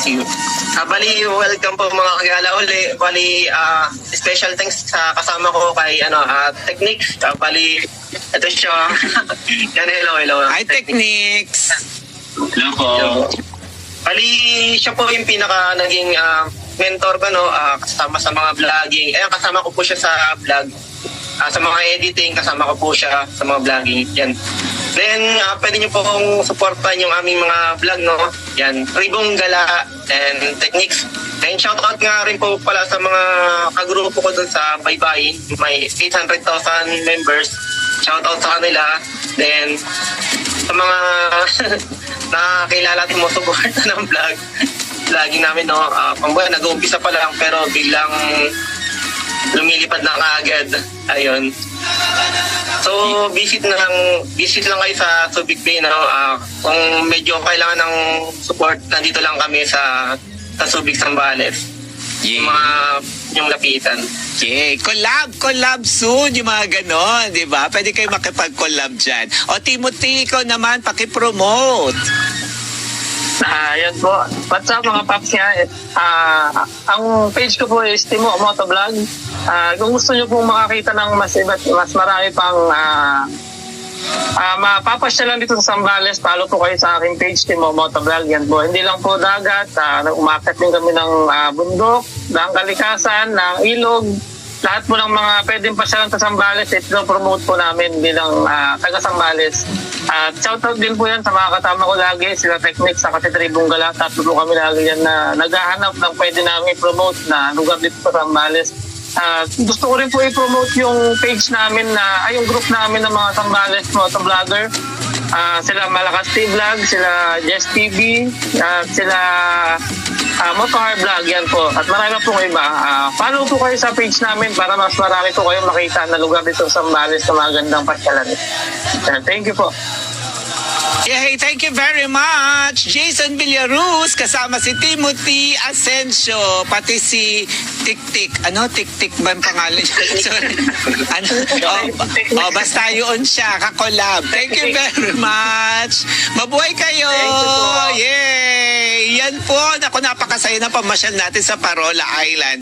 See you. Ah, bali, welcome po mga kagala uli. Bali, ah, special thanks sa kasama ko kay ano, ah, Techniques. Ah, bali, ito siya. Yan, hello, hello. Hi, Techniques! Hello po. Bali, siya po yung pinaka naging ah, mentor ko, no? ah, kasama sa mga vlogging. Eh, kasama ko po siya sa vlog. Ah, sa mga editing, kasama ko po siya sa mga vlogging. Yan. Then, ah, pwede niyo po kong supportan yung aming mga vlog, no? Yan. Ribong Gala and Techniques. Then, shoutout nga rin po pala sa mga kagrupo ko dun sa Baybay. May 800,000 members. Shoutout sa kanila. Then, sa mga nakakilala at sumusuporta ng vlog. Vlogging namin, no? Uh, pangbuhay, nag-uumpisa pa lang pero biglang lumilipad na kaagad. Ayun. Visit na lang, visit lang kayo sa Subic Bay, no? Ah, kung medyo kailangan ng support, nandito lang kami sa sa Subic Sambales. Yung mga, yung lapitan. Yeah, collab, collab soon, yung mga ganon, di ba? Pwede kayo makipag-collab dyan. O Timothy, ikaw naman, pakipromote. Ah, yan po. What's up mga paps nga? Ah, ang page ko po is Timo Motovlog. Ah, kung gusto niyo pong makakita ng mas iba't mas marami pang ah ah mapapasyalan dito sa Sambales, follow po kayo sa aking page Timo Motovlog. Yan po. Hindi lang po dagat, ah, umakit din kami ng ah, bundok, ng kalikasan, ng ilog, lahat po ng mga pwedeng pasyalan sa Sambales, ito promote po namin bilang ah, taga Sambales. At shoutout din po yan sa mga kasama ko lagi, sila Technics sa kasi Tribong Gala. Tatlo po kami lagi yan na naghahanap ng pwede namin promote na lugar dito sa Sambales. At gusto ko rin po i-promote yung page namin na, ay yung group namin ng mga Sambales motovlogger. Ah, sila Malakas T Vlog, sila Jess TV, at sila uh, Motor Vlog yan po. At marami pong iba. Ah, follow po kayo sa page namin para mas marami po kayong makita na lugar dito sa Sambales na magandang pasyalan. Ah, thank you po. Yeah, hey, thank you very much. Jason Villaruz, kasama si Timothy Asensio, pati si Tik-Tik. Ano? Tik-Tik ba ang pangalan niya? Sorry. Ano? Oh, oh, basta yun siya, kakolab. Thank you very much. Mabuhay kayo. Yay! Yan po. Naku, napakasaya na pamasyal natin sa Parola Island.